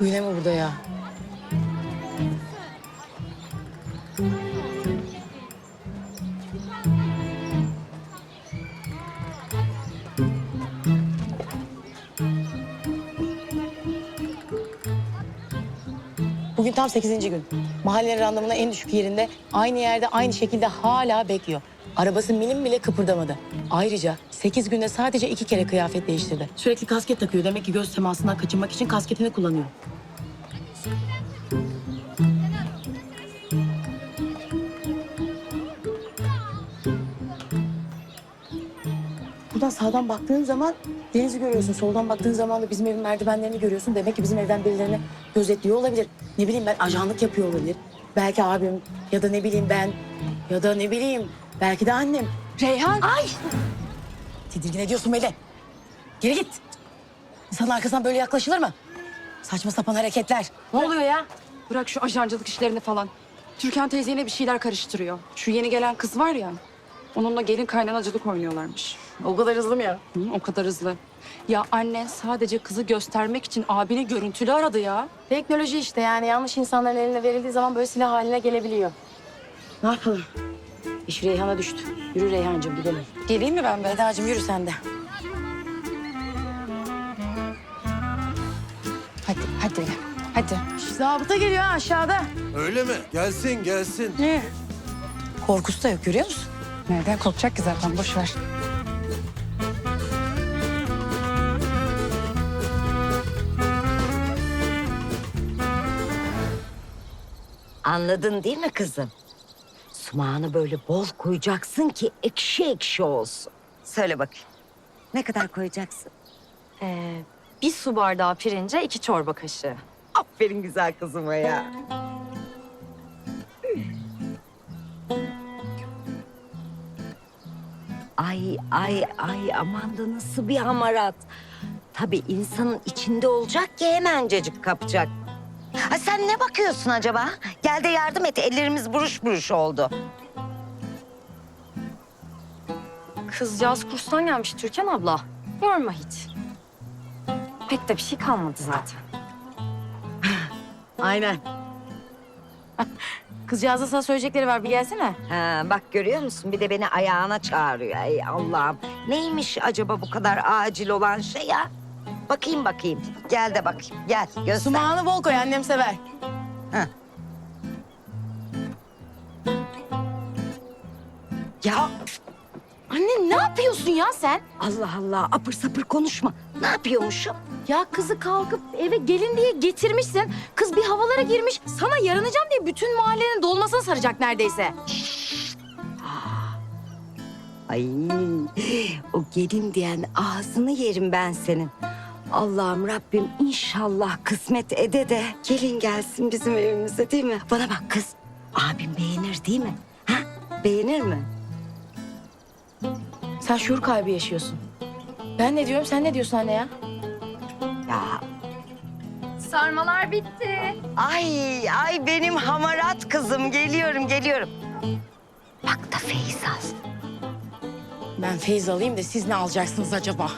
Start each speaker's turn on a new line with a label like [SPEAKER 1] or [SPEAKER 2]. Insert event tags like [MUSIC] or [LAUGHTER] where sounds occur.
[SPEAKER 1] Bu yine mi burada ya? Bugün tam 8. gün. Mahallenin randevunun en düşük yerinde aynı yerde aynı şekilde hala bekliyor. Arabası milim bile kıpırdamadı. Ayrıca 8 günde sadece iki kere kıyafet değiştirdi. Sürekli kasket takıyor. Demek ki göz temasından kaçınmak için kasketini kullanıyor. Buradan sağdan baktığın zaman denizi görüyorsun. Soldan baktığın zaman da bizim evin merdivenlerini görüyorsun. Demek ki bizim evden birilerini gözetliyor olabilir. Ne bileyim ben ajanlık yapıyor olabilir. Belki abim ya da ne bileyim ben ya da ne bileyim belki de annem.
[SPEAKER 2] Reyhan.
[SPEAKER 1] Ay! Tedirgin ediyorsun beni. Geri git. İnsanın arkasından böyle yaklaşılır mı? Saçma sapan hareketler.
[SPEAKER 2] Ne oluyor ya? Bırak şu ajancılık işlerini falan. Türkan teyze yine bir şeyler karıştırıyor. Şu yeni gelen kız var ya. Onunla gelin kaynanacılık oynuyorlarmış.
[SPEAKER 1] O kadar hızlı mı ya?
[SPEAKER 2] Hı, o kadar hızlı. Ya annen sadece kızı göstermek için abini görüntülü aradı ya.
[SPEAKER 1] Teknoloji işte yani yanlış insanların eline verildiği zaman böyle silah haline gelebiliyor. Ne yapalım? İş Reyhan'a düştü. Yürü Reyhancığım gidelim.
[SPEAKER 2] Geleyim mi ben be?
[SPEAKER 1] Eda'cığım yürü sen de.
[SPEAKER 2] Hadi, hadi. Hadi.
[SPEAKER 1] Zabıta geliyor ha aşağıda.
[SPEAKER 3] Öyle mi? Gelsin gelsin.
[SPEAKER 1] Ne? Korkusu da yok görüyor musun?
[SPEAKER 2] Nereden korkacak ki zaten? Boş ver.
[SPEAKER 4] Anladın değil mi kızım? Sumağını böyle bol koyacaksın ki ekşi ekşi olsun. Söyle bakayım. Ne kadar koyacaksın?
[SPEAKER 5] Ee, bir su bardağı pirince iki çorba kaşığı.
[SPEAKER 4] Aferin güzel kızıma ya. Ay ay ay aman da nasıl bir hamarat. Tabii insanın içinde olacak ki hemencecik kapacak. Ha sen ne bakıyorsun acaba? Gel de yardım et. Ellerimiz buruş buruş oldu.
[SPEAKER 5] Kızcağız kurstan gelmiş Türkan abla. Yorma hiç. Pek de bir şey kalmadı zaten. [LAUGHS]
[SPEAKER 4] Aynen. [LAUGHS]
[SPEAKER 1] Kızcağızın sana söyleyecekleri var bir gelsene.
[SPEAKER 4] Ha, bak görüyor musun? Bir de beni ayağına çağırıyor. Ey Allah'ım. Neymiş acaba bu kadar acil olan şey ya? Bakayım bakayım. Gel de bakayım. Gel göster.
[SPEAKER 1] Sumağını bol koy annem sever.
[SPEAKER 4] Ya
[SPEAKER 5] Anne ne yapıyorsun ya sen?
[SPEAKER 4] Allah Allah apır sapır konuşma. Ne yapıyormuşum?
[SPEAKER 5] Ya kızı kalkıp eve gelin diye getirmişsin. Kız bir havalara girmiş. Sana yaranacağım diye bütün mahallenin dolmasına saracak neredeyse.
[SPEAKER 4] Ay o gelin diyen ağzını yerim ben senin. Allah'ım Rabbim inşallah kısmet ede de gelin gelsin bizim evimize değil mi? Bana bak kız abim beğenir değil mi? Ha? Beğenir mi?
[SPEAKER 1] Sen şuur kaybı yaşıyorsun. Ben ne diyorum sen ne diyorsun anne ya?
[SPEAKER 4] Ya
[SPEAKER 5] Sarmalar bitti.
[SPEAKER 4] Ay ay benim hamarat kızım geliyorum geliyorum. Bak da Feyiz al.
[SPEAKER 1] Ben feyiz alayım da siz ne alacaksınız acaba?